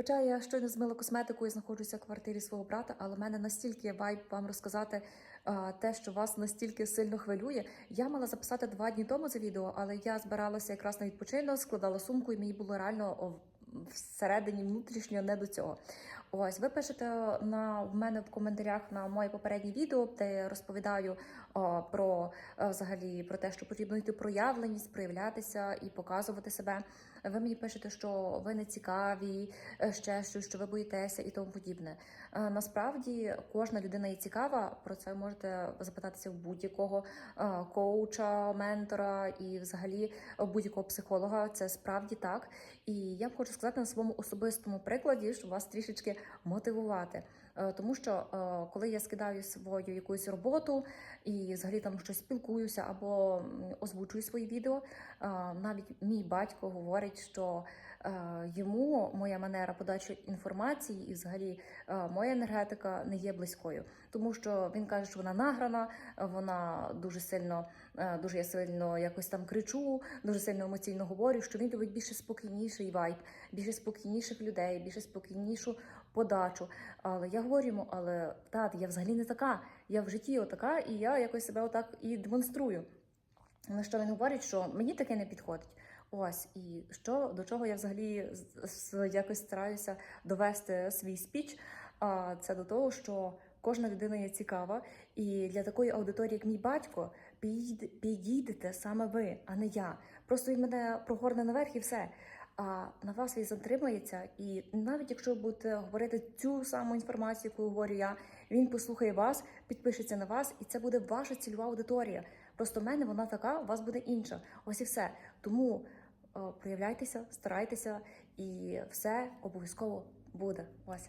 Хоча я щойно змила косметику і знаходжуся в квартирі свого брата, але в мене настільки вайб вам розказати а, те, що вас настільки сильно хвилює. Я мала записати два дні тому це відео, але я збиралася якраз на відпочинок, складала сумку, і мені було реально всередині внутрішньо не до цього. Ось ви пишете на в мене в коментарях на моє попереднє відео, де я розповідаю о, про е, взагалі про те, що потрібно йти проявленість, проявлятися і показувати себе. Ви мені пишете, що ви не цікаві, е, ще щось, що ви боїтеся і тому подібне. Е, Насправді кожна людина є цікава. Про це можете запитатися в будь-якого е, коуча, ментора і взагалі будь-якого психолога. Це справді так. І я б хочу сказати на своєму особистому прикладі, щоб вас трішечки мотивувати. Е, Тому що е, коли я скидаю свою якусь роботу і взагалі там щось спілкуюся або озвучую свої відео, е, навіть мій батько говорить, що йому моя манера подачі інформації і взагалі е, моя енергетика не є близькою, тому що він каже, що вона награна, е, вона дуже сильно, е, дуже я сильно якось там кричу, дуже сильно емоційно говорю, що він любить більше спокійніший вайб, більше спокійніших людей, більше спокійнішу подачу. Але я говорю йому, але тат, я взагалі не така. Я в житті отака, і я якось себе отак і демонструю. На що він говорить, що мені таке не підходить. Ось і що до чого я взагалі якось стараюся довести свій спіч. А це до того, що кожна людина є цікава, і для такої аудиторії, як мій батько, підійдете саме ви, а не я. Просто він мене прогорне наверх і все. А на вас він затримається, і навіть якщо ви будете говорити цю саму інформацію, яку говорю я, він послухає вас, підпишеться на вас, і це буде ваша цільова аудиторія. Просто в мене вона така, у вас буде інша. Ось і все. Тому е, проявляйтеся, старайтеся, і все обов'язково буде. Ось.